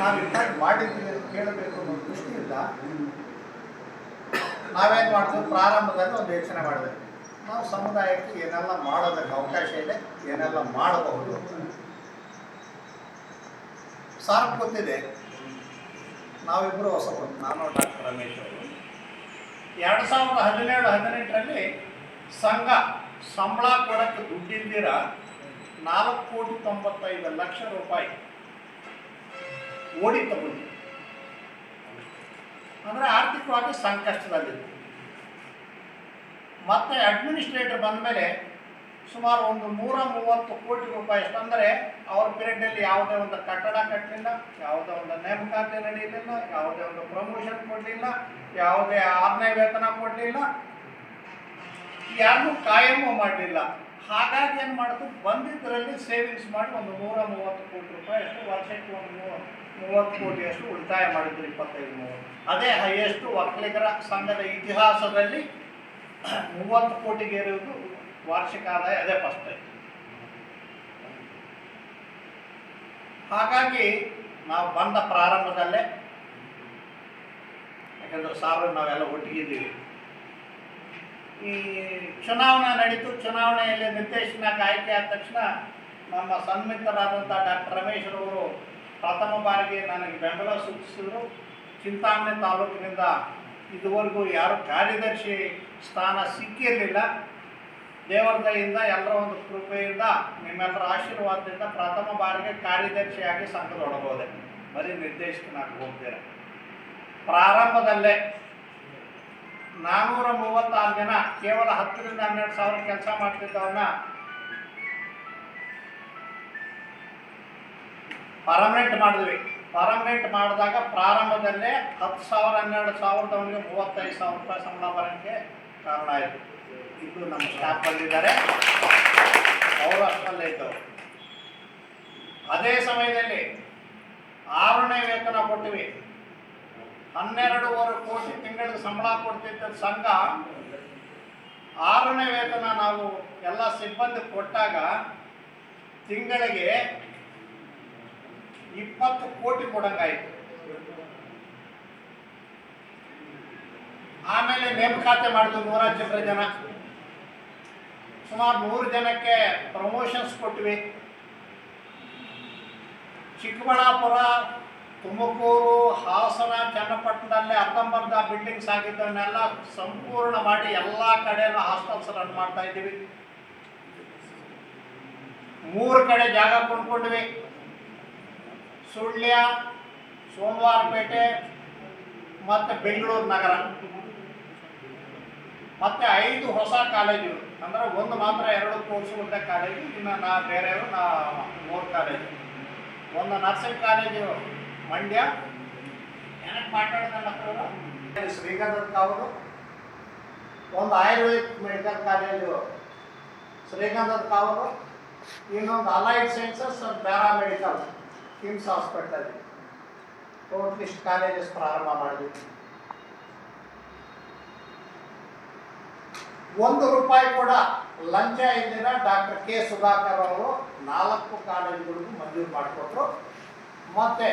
ನಾವು ಇಟ್ಟಾಗಿ ಮಾಡಿದ್ದೀವಿ ಅಂತ ಕೇಳಬೇಕು ಅನ್ನೋ ದೃಷ್ಟಿಯಿಂದ ನಾವೇನು ಮಾಡ್ತೀವಿ? ಪ್ರಾರಂಭದಲ್ಲಿ ಒಂದು ಯೋಚನೆ ಮಾಡಬೇಕು ನಾವು ಸಮುದಾಯಕ್ಕೆ ಏನೆಲ್ಲ ಮಾಡೋದಕ್ಕೆ ಅವಕಾಶ ಇದೆ ಏನೆಲ್ಲ ಮಾಡಬಹುದು. ಸಾರ್ ಗೊತ್ತಿದೆ. ನಾವಿಬ್ಬರು ಹೊಸ ಬಂದು ನಾನು ಡಾಕ್ಟರ್ ರಮೇಶ್ ಅವರು. ಎರಡು ಸಾವಿರದ ಹದಿನೇಳು ಹದಿನೆಂಟರಲ್ಲಿ ಸಂಘ ಸಂಬಳ ಕೊಡಕ್ಕೆ ದುಡ್ಡಿಲ್ದಿರ ನಾಲ್ಕು ಕೋಟಿ ತೊಂಬತ್ತೈದು ಲಕ್ಷ ರೂಪಾಯಿ ಓಡಿ ತಗೊಂಡು. ಅಂದರೆ ಆರ್ಥಿಕವಾಗಿ ಸಂಕಷ್ಟದಲ್ಲಿತ್ತು ಮತ್ತೆ ಅಡ್ಮಿನಿಸ್ಟ್ರೇಟರ್ ಬಂದ ಮೇಲೆ ಸುಮಾರು ಒಂದು ನೂರ ಮೂವತ್ತು ಕೋಟಿ ರೂಪಾಯಿ ಅಷ್ಟು, ಅಂದರೆ ಅವ್ರ ಪೀರಿಯಡ್ನಲ್ಲಿ ಯಾವುದೇ ಒಂದು ಕಟ್ಟಡ ಕಟ್ಟಲಿಲ್ಲ ಯಾವುದೇ ಒಂದು ನೇಮಕಾತಿ ನಡೆಯಲಿಲ್ಲ ಯಾವುದೇ ಒಂದು ಪ್ರಮೋಷನ್ ಕೊಡಲಿಲ್ಲ, ಯಾವುದೇ ಆರನೇ ವೇತನ ಕೊಡಲಿಲ್ಲ. ಯಾರನ್ನೂ ಕಾಯಮೂ ಮಾಡಲಿಲ್ಲ. ಹಾಗಾಗಿ ಏನು ಮಾಡಿದ್ರು ಬಂದಿದ್ದರಲ್ಲಿ ಸೇವಿಂಗ್ಸ್ ಮಾಡಿ ಒಂದು ನೂರ ಮೂವತ್ತು ಕೋಟಿ ರೂಪಾಯಿ ಅಷ್ಟು ವರ್ಷಕ್ಕೆ ಒಂದು ಮೂವತ್ತು ಕೋಟಿಯಷ್ಟು ಉಳಿತಾಯ ಮಾಡಿದ್ರು ಇಪ್ಪತ್ತೈದು ಮೂವತ್ತು. ಅದೇ ಹೈಯೆಸ್ಟ್ ಒಕ್ಕಲಿಗರ ಸಂಘದ ಇತಿಹಾಸದಲ್ಲಿ ಮೂವತ್ತು ಕೋಟಿಗೆ ಇರುವುದು ವಾರ್ಷಿಕ ಆದಾಯ, ಅದೇ ಫಸ್ಟ್ ಹಾಗಾಗಿ ನಾವು ಬಂದ ಪ್ರಾರಂಭದಲ್ಲೇ, ಯಾಕಂದ್ರೆ ಸಾವಿರ ನಾವೆಲ್ಲ ಒಟ್ಟಿಗಿದ್ದೀವಿ ಈ ಚುನಾವಣಾ ನಡೀತು, ಚುನಾವಣೆಯಲ್ಲಿ ನಿರ್ದೇಶನಕ್ಕೆ ಆಯ್ಕೆ ಆದ ತಕ್ಷಣ ನಮ್ಮ ಸನ್ಮಿತರಾದಂಥ ಡಾಕ್ಟರ್ ರಮೇಶ್ ರವರು ಪ್ರಥಮ ಬಾರಿಗೆ ನನಗೆ ಬೆಂಬಲ ಸೂಚಿಸಿದರು. ಚಿಂತಾಮಣಿ ತಾಲೂಕಿನಿಂದ ಇದುವರೆಗೂ ಯಾರು ಕಾರ್ಯದರ್ಶಿ ಸ್ಥಾನ ಸಿಕ್ಕಿರಲಿಲ್ಲ. ದೇವರ ಕೈಯಿಂದ ಎಲ್ಲರ ಒಂದು ಕೃಪೆಯಿಂದ ನಿಮ್ಮೆಲ್ಲರ ಆಶೀರ್ವಾದದಿಂದ ಪ್ರಥಮ ಬಾರಿಗೆ ಕಾರ್ಯದರ್ಶಿಯಾಗಿ ಸಂಘದೊಳಗೋದೆ ಬರೀ ನಿರ್ದೇಶಕನಾಗಿ ಹೋಗ್ತೀರ? ಪ್ರಾರಂಭದಲ್ಲೇ ನಾನ್ನೂರ ಮೂವತ್ತಾರು ಜನ ಕೇವಲ ಹತ್ತರಿಂದ ಹನ್ನೆರಡು ಸಾವಿರ ಕೆಲಸ ಮಾಡ್ತಿದ್ದವನ್ನ ಪರ್ಮನೆಂಟ್ ಮಾಡಿದ್ವಿ. ಪರ್ಮನೆಂಟ್ ಮಾಡಿದಾಗ ಪ್ರಾರಂಭದಲ್ಲೇ ಹತ್ತು ಸಾವಿರ, ಹನ್ನೆರಡು ಸಾವಿರದವನಿಗೆ ಮೂವತ್ತೈದು ಸಾವಿರ ರೂಪಾಯಿ ಸಂಬಳ ಬರೋಕ್ಕೆ ಕಾರಣ ಆಯಿತು. ಇದು ನಮ್ಮ ಸ್ಟಾಫ್ ಬಂದಿದ್ದಾರೆ. ಅವರು ಅಷ್ಟಲ್ಲೇ ಇದ್ದವರು. ಅದೇ ಸಮಯದಲ್ಲಿ ಆರನೇ ವೇತನ ಕೊಟ್ಟಿವಿ. ಹನ್ನೆರಡೂವರೆ ಕೋಟಿ ತಿಂಗಳಿಗೆ ಸಂಬಳ ಕೊಡ್ತಿದ್ದ ಸಂಘ ಆರನೇ ವೇತನ ನಾವು ಎಲ್ಲ ಸಿಬ್ಬಂದಿ ಕೊಟ್ಟಾಗ ತಿಂಗಳಿಗೆ ಇಪ್ಪತ್ತು ಕೋಟಿ ಕೊಡಂಗಾಯ್ತು. ಆಮೇಲೆ ನೇಮಕಾತಿ ಮಾಡಿದ್ರು ನೂರ ಚಿಲ್ಲರೆ ಜನ. ಸುಮಾರು ನೂರು ಜನಕ್ಕೆ ಪ್ರಮೋಷನ್ಸ್ ಕೊಟ್ವಿ. ಚಿಕ್ಕಬಳ್ಳಾಪುರ, ತುಮಕೂರು, ಹಾಸನ, ಚನ್ನಪಟ್ಟಣದಲ್ಲಿ ಅರ್ಧಂಬರ್ಧ ಬಿಲ್ಡಿಂಗ್ಸ್ ಆಗಿದ್ದವನ್ನೆಲ್ಲ ಸಂಪೂರ್ಣ ಮಾಡಿ ಎಲ್ಲ ಕಡೆಯೂ ಹಾಸ್ಟೆಲ್ಸ್ ರನ್ ಮಾಡ್ತಾ ಇದ್ದೀವಿ. ಮೂರು ಕಡೆ ಜಾಗ ಕೊಂಡ್ಕೊಂಡ್ವಿ. ಸುಳ್ಯ, ಸೋಮವಾರಪೇಟೆ ಮತ್ತು ಬೆಂಗಳೂರು ನಗರ. ಮತ್ತು ಐದು ಹೊಸ ಕಾಲೇಜುಗಳು. ಅಂದರೆ ಒಂದು ಮಾತ್ರ ಎರಡು ಕೋರ್ಸುಗಳ ಕಾಲೇಜು, ಇನ್ನು ನಾ ಬೇರೆಯವರು ನಾ ಮೂರು ಕಾಲೇಜು. ಒಂದು ನರ್ಸಿಂಗ್ ಕಾಲೇಜು ಮಂಡ್ಯ, ಏನಕ್ಕೆ ಮಾತಾಡ್ತಾನೆ ಶ್ರೀಗಂಧದ ಅವರು. ಒಂದು ಆಯುರ್ವೇದಿಕ್ ಮೆಡಿಕಲ್ ಕಾಲೇಜು ಶ್ರೀಗಂಧದ ಕಾವಲು ಇನ್ನೊಂದು allied sciences paramedical. KIMS hospital total ಇಷ್ಟು ಕಾಲೇಜಸ್ ಪ್ರಾರಂಭ ಮಾಡಿದ್ವಿ ಒಂದು ರೂಪಾಯಿ ಕೂಡ ಲಂಚ ಇಲ್ದಿರ ಡಾಕ್ಟರ್ ಕೆ ಸುಧಾಕರ್ ಅವರು ನಾಲ್ಕು ಕಾಲೇಜುಗಳಿಗೂ ಮಂಜೂರು ಮಾಡಿಕೊಟ್ರು. ಮತ್ತೆ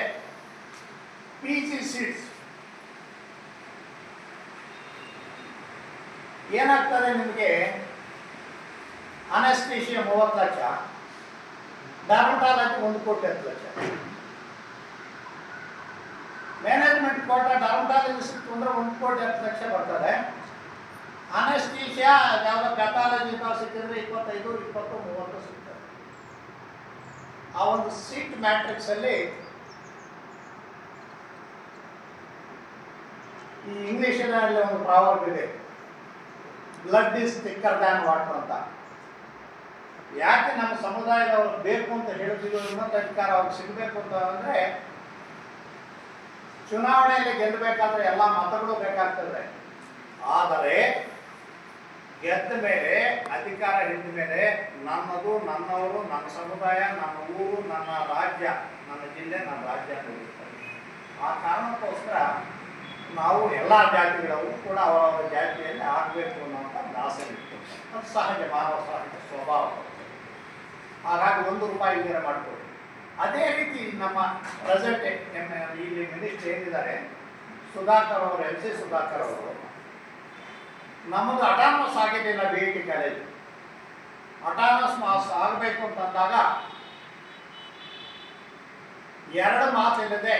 ಪಿ ಜಿ ಸೀಟ್ಸ್ ಏನಾಗ್ತದೆ ನಿಮಗೆ? ಅನೆಸ್ಟೇಷಿಯಾ ಮೂವತ್ತು ಲಕ್ಷ. ಡರ್ಮಟಾಲಜಿ ಒಂದು ಕೋಟಿ ಹತ್ತು ಲಕ್ಷ. ಮ್ಯಾನೇಜ್ಮೆಂಟ್ ಕೋಟ ಅಂದ್ರೆ ಒಂದು ಕೋಟಿ ಹತ್ತು ಲಕ್ಷ ಬರ್ತದೆ. ಅನೆಸ್ಟೀಷಿಯಾ ಯಾವುದೋ ಪ್ಯಾಥಾಲಜಿ ಸಿಕ್ಕಿದ್ರೆ ಇಪ್ಪತ್ತೈದು, ಇಪ್ಪತ್ತು, ಮೂವತ್ತು ಸಿಗ್ತದೆ. ಆ ಒಂದು ಸೀಟ್ ಮ್ಯಾಟ್ರಿಕ್ಸ್ ಅಲ್ಲಿ ಈ ಇಂಗ್ಲಿಷಿನಲ್ಲಿ ಒಂದು ಪ್ರಾವರ್ಬ್ ಇದೆ. Blood is thicker than water ಅಂತ. ಯಾಕೆ ನಮ್ಮ ಸಮುದಾಯದವರು ಬೇಕು ಅಂತ ಹೇಳ್ತಿದ್ರು ಉನ್ನತ ಅಧಿಕಾರ ಅವ್ರಿಗೆ ಸಿಗಬೇಕು ಅಂತ ಅಂದ್ರೆ ಚುನಾವಣೆಯಲ್ಲಿ ಗೆಲ್ಲಬೇಕಾದ್ರೆ ಎಲ್ಲ ಮತಗಳು ಬೇಕಾಗ್ತದೆ. ಆದರೆ ಗೆದ್ದ ಮೇಲೆ, ಅಧಿಕಾರ ಹಿಡಿದ ಮೇಲೆ ನನ್ನದು, ನನ್ನವರು, ನನ್ನ ಸಮುದಾಯ, ನನ್ನ ಊರು, ನನ್ನ ರಾಜ್ಯ, ನನ್ನ ಜಿಲ್ಲೆ, ನನ್ನ ರಾಜ್ಯ ಅಂತ. ಆ ಕಾರಣಕ್ಕೋಸ್ಕರ ನಾವು ಎಲ್ಲ ಜಾತಿಗಳವರು ಕೂಡ ಅವರವರ ಜಾತಿಯಲ್ಲಿ ಆಗಬೇಕು ಅನ್ನೋಂಥ ಆಸೆ ಇತ್ತು ಅದು ಸಹಜ, ಮಾನವ ಸಹಜ ಸ್ವಭಾವ. ಹಾಗಾಗಿ ಒಂದು ರೂಪಾಯಿ ಇಲ್ಲಿರ ಮಾಡಿಕೊಡಿ ಅದೇ ರೀತಿ ನಮ್ಮ ಪ್ರೆಸೆಂಟ್ ಇಲ್ಲಿ ಮಿನಿಸ್ಟರ್ ಏನಿದ್ದಾರೆ, ಸುಧಾಕರ್ ಅವರು ಎಲ್ ಸಿ ಸುಧಾಕರ್ ಅವರು, ನಮ್ಮದು ಅಟಾನಮಸ್ ಆಗಿದ್ದಿಲ್ಲ ಬಿ ಟಿ ಕಾಲೇಜು ಅಟಾನಮಸ್ ಮಾಸ್ ಆಗಬೇಕು ಅಂತಂದಾಗ ಎರಡು ಮಾತಿಲ್ಲದೆ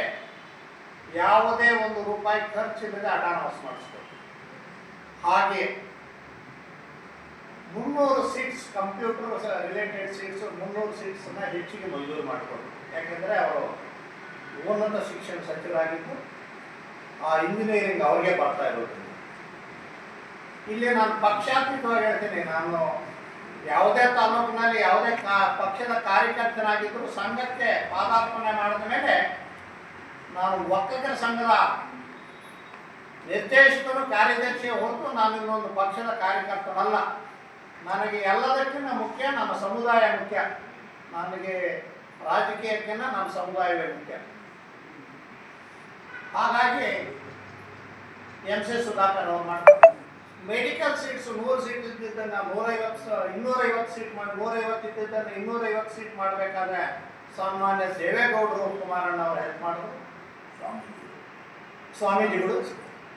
ಯಾವುದೇ ಒಂದು ರೂಪಾಯಿ ಖರ್ಚಿಲ್ಲದೆ ಅಟಾನಮಸ್ ಮಾಡಿಸ್ಬೇಕು. ಹಾಗೆ ಮುನ್ನೂರು ಸೀಟ್ಸ್ ಕಂಪ್ಯೂಟರ್ ರಿಲೇಟೆಡ್ ಸೀಟ್ಸ್ ಮುನ್ನೂರು ಸೀಟ್ಸನ್ನು ಹೆಚ್ಚಿಗೆ ಮಂಜೂರು ಮಾಡಿಕೊಂಡು ಯಾಕೆಂದರೆ ಅವರು ಉನ್ನತ ಶಿಕ್ಷಣ ಸಚಿವರಾಗಿದ್ದು, ಆ ಇಂಜಿನಿಯರಿಂಗ್ ಅವ್ರಿಗೆ ಬರ್ತಾ ಇರೋದು. ಇಲ್ಲಿ ನಾನು ಪಕ್ಷಾತೀತವಾಗಿ ಹೇಳ್ತೀನಿ, ನಾನು ಯಾವುದೇ ತಾಲೂಕಿನಲ್ಲಿ, ಯಾವುದೇ ಪಕ್ಷದ ಕಾರ್ಯಕರ್ತನಾಗಿದ್ದರೂ ಸಂಘಕ್ಕೆ ಪಾದಾರ್ಪಣೆ ಮಾಡಿದ ಮೇಲೆ ನಾನು ಒಕ್ಕಲಿಗರ ಸಂಘದ ನಿರ್ದೇಶಕರು, ಕಾರ್ಯದರ್ಶಿಯ ಹೊರತು ನಾನು ಇನ್ನೊಂದು ಪಕ್ಷದ ಕಾರ್ಯಕರ್ತನಲ್ಲ. ನನಗೆ ಎಲ್ಲದಕ್ಕಿಂತ ಮುಖ್ಯ ನಮ್ಮ ಸಮುದಾಯ ಮುಖ್ಯ. ನನಗೆ ರಾಜಕೀಯಕ್ಕಿಂತ ನಮ್ಮ ಸಮುದಾಯವೇ ಮುಖ್ಯ. ಹಾಗಾಗಿ ಎಂ ಸಿ ಸುಧಾಕರ್ ಅವ್ರು ಮಾಡ್ತಾರೆ. ಮೆಡಿಕಲ್ ಸೀಟ್ಸ್ ನೂರು ಸೀಟ್ ಇದ್ದಿದ್ದನ್ನು ನೂರೈವತ್ತು ಇನ್ನೂರೈವತ್ತು ಸೀಟ್ ಮಾಡಿ, ನೂರೈವತ್ತು ಇದ್ದಿದ್ದನ್ನು ಇನ್ನೂರೈವತ್ತು ಸೀಟ್ ಮಾಡಬೇಕಾದ್ರೆ ಸಾಮಾನ್ಯ ದೇವೇಗೌಡರು ಕುಮಾರಣ್ಣ ಅವರು ಹೆಲ್ಪ್ ಮಾಡಿದ್ರು. ಸ್ವಾಮೀಜಿಗಳು.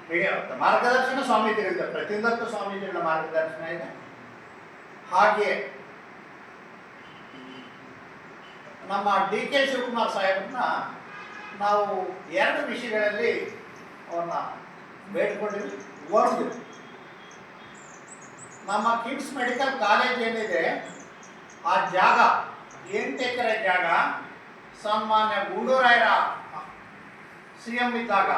ಹೀಗೆ, ಮಾರ್ಗದರ್ಶನ ಸ್ವಾಮೀಜಿಗಳಿದೆ ಪ್ರತಿಯೊಂದಕ್ಕೂ ಸ್ವಾಮೀಜಿಗಳ ಮಾರ್ಗದರ್ಶನ ಇದೆ. ಹಾಗೆ ನಮ್ಮ ಡಿ ಕೆ ಶಿವಕುಮಾರ್ ಸಾಹೇಬ್ರನ್ನ ನಾವು ಎರಡು ವಿಷಯಗಳಲ್ಲಿ ಅವನ್ನ ಬೇಡ್ಕೊಂಡಿದ್ವಿ ಒಂದು ನಮ್ಮ ಕಿಮ್ಸ್ ಮೆಡಿಕಲ್ ಕಾಲೇಜ್ ಏನಿದೆ, ಆ ಜಾಗ, ಎಂಟು ಎಕರೆ ಜಾಗ ಸಾಮಾನ್ಯ ಗುಂಡೂರಾಯರ ಸಿ ಎಂ ಇದ್ದಾಗ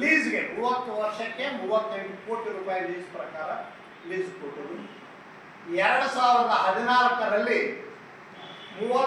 ಲೀಸ್ಗೆ ಮೂವತ್ತು ವರ್ಷಕ್ಕೆ ಮೂವತ್ತೆಂಟು ಕೋಟಿ ರೂಪಾಯಿ ಲೀಸ್ ಪ್ರಕಾರ ಲೀಸ್ ಕೊಟ್ಟರು ಎರಡು ಸಾವಿರದ ಹದಿನಾಲ್ಕರಲ್ಲಿ ಮೂವತ್ತು